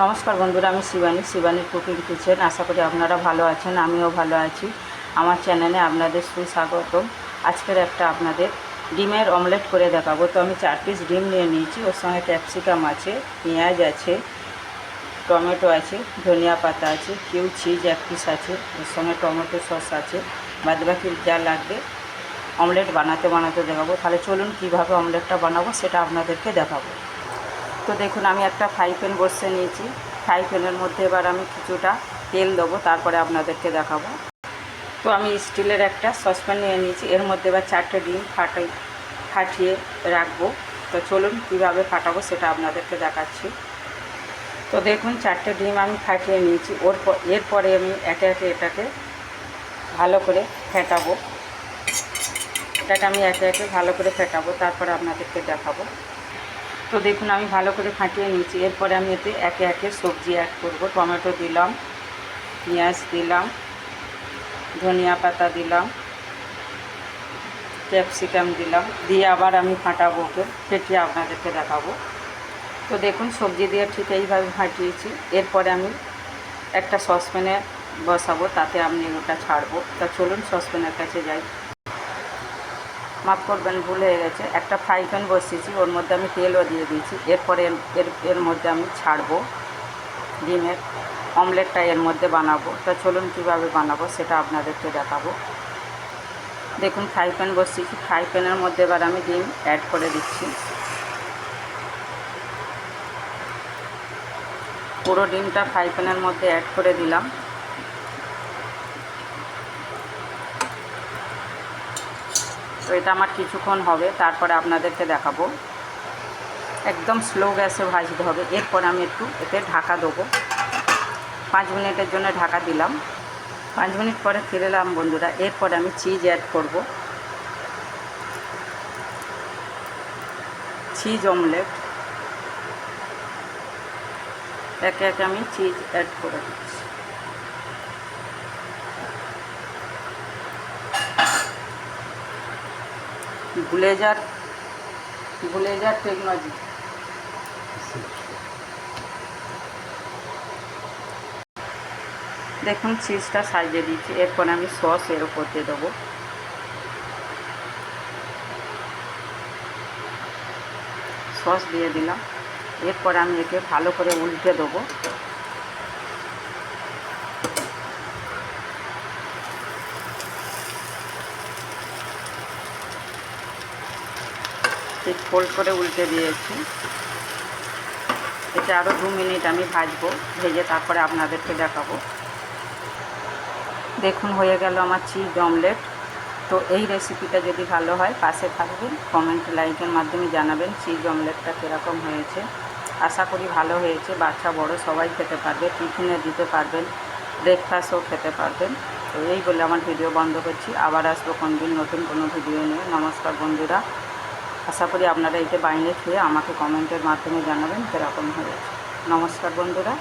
নমস্কার বন্ধুরা, আমি শিবানী, শিবানীর কুকিং কিচেন। আশা করি আপনারা ভালো আছেন, আমিও ভালো আছি। আমার চ্যানেলে আপনাদের সুস্বাগতম। আজকের একটা আপনাদের ডিমের অমলেট করে দেখাবো। তো আমি চার পিস ডিম নিয়ে নিয়েছি, ওর সঙ্গে ক্যাপসিকাম আছে, পেঁয়াজ আছে, টমেটো আছে, ধনিয়া পাতা আছে, কেউ চিজ এক পিস আছে, ওর সঙ্গে টমেটো সস আছে। বাদবাকি যা লাগবে অমলেট বানাতে বানাতে দেখাবো। তাহলে চলুন কীভাবে অমলেটটা বানাবো সেটা আপনাদেরকে দেখাবো। তো দেখুন, আমি একটা ফ্রাই প্যান বসে নিয়েছি। ফ্রাই প্যানের মধ্যে এবার আমি কিছুটা তেল দেবো, তারপরে আপনাদেরকে দেখাবো। তো আমি স্টিলের একটা সসপ্যান নিয়ে নিয়েছি। এর মধ্যে এবার চারটে ডিম ফাটাই, ফাটিয়ে রাখব। তো চলুন, কীভাবে ফাটাবো সেটা আপনাদেরকে দেখাচ্ছি। তো দেখুন, চারটে ডিম আমি ফাটিয়ে নিয়েছি। ওর এরপরে আমি একে একে এটাকে ভালো করে ফেটাবো। এটাকে আমি একে একে ভালো করে ফেটাবো, তারপরে আপনাদেরকে দেখাবো। তো দেখুন, আমি ভালো করে ফাটিয়ে নিয়েছি। এরপরে আমি এতে একে একে সবজি অ্যাড করব। টমেটো দিলাম, পেঁয়াজ দিলাম, ধনিয়া পাতা দিলাম, ক্যাপসিকাম দিলাম। দিয়ে আবার আমি ফাটাবো ওকে, ফেটিয়ে আপনাদেরকে দেখাবো। তো দেখুন, সবজি দিয়ে ঠিক এইভাবে ফাটিয়েছি। এরপরে আমি একটা সসপ্যানে বসাবো, তাতে আমি ওটা ছাড়বো। তা চলুন, সসপ্যানের কাছে যাই। মাফ করবেন, ভুল হয়ে গেছে। একটা ফ্রাই প্যান বসিয়েছি, ওর মধ্যে আমি তেলও দিয়ে দিয়েছি। এরপরে এর এর মধ্যে আমি ছাড়বো ডিমের। অমলেটটা এর মধ্যে বানাবো। তা চলুন কীভাবে বানাবো সেটা আপনাদেরকে দেখাবো। দেখুন ফ্রাই প্যান বসিয়েছি। ফ্রাই প্যানের মধ্যে এবার আমি ডিম অ্যাড করে দিচ্ছি। পুরো ডিমটা ফ্রাই প্যানের মধ্যে অ্যাড করে দিলাম। তো এটা আমার কিছুক্ষণ হবে, তারপরে আপনাদেরকে দেখাবো। একদম স্লো গ্যাসে ভাজতে হবে। এরপর আমি একটু এতে ঢাকা দেবো। পাঁচ মিনিটের জন্য ঢাকা দিলাম। পাঁচ মিনিট পরে ফিরে এলাম বন্ধুরা। এরপরে আমি চিজ অ্যাড করব। চিজ অমলেট একে একে আমি চিজ অ্যাড করে দিচ্ছি। Blazer blazer technology. দেখুন চিজটা সাজিয়ে দিচ্ছি এরপরে আমি সস এর উপর দিয়ে দেবো। সস দিয়ে দিলাম। এরপর আমি একে ভালো করে উল্টে দেবো। ঠিক ফোল্ড করে উল্টে দিয়েছি। এটা আরও দু মিনিট আমি ভাজবো, ভেজে তারপরে আপনাদেরকে দেখাবো। দেখুন, হয়ে গেল আমার চিজ অমলেট। তো এই রেসিপিটা যদি ভালো হয়, পাশে থাকবেন, কমেন্ট, লাইকের মাধ্যমে জানাবেন চিজ অমলেটটা কীরকম হয়েছে। আশা করি ভালো হয়েছে, বাচ্চা, বড় সবাই খেতে পারবে, টিফিনে দিতে পারবেন, ব্রেকফাস্টও খেতে পারবেন। তো এই বলে আমার ভিডিও বন্ধ করছি। আবার আসব কোনদিন নতুন কোনো ভিডিও নিয়ে। নমস্কার বন্ধুরা। আশা করি আপনারা এটা বাইনে খেয়ে আমাকে কমেন্টের মাধ্যমে জানাবেন কীরকম হয়েছে নমস্কার বন্ধুরা।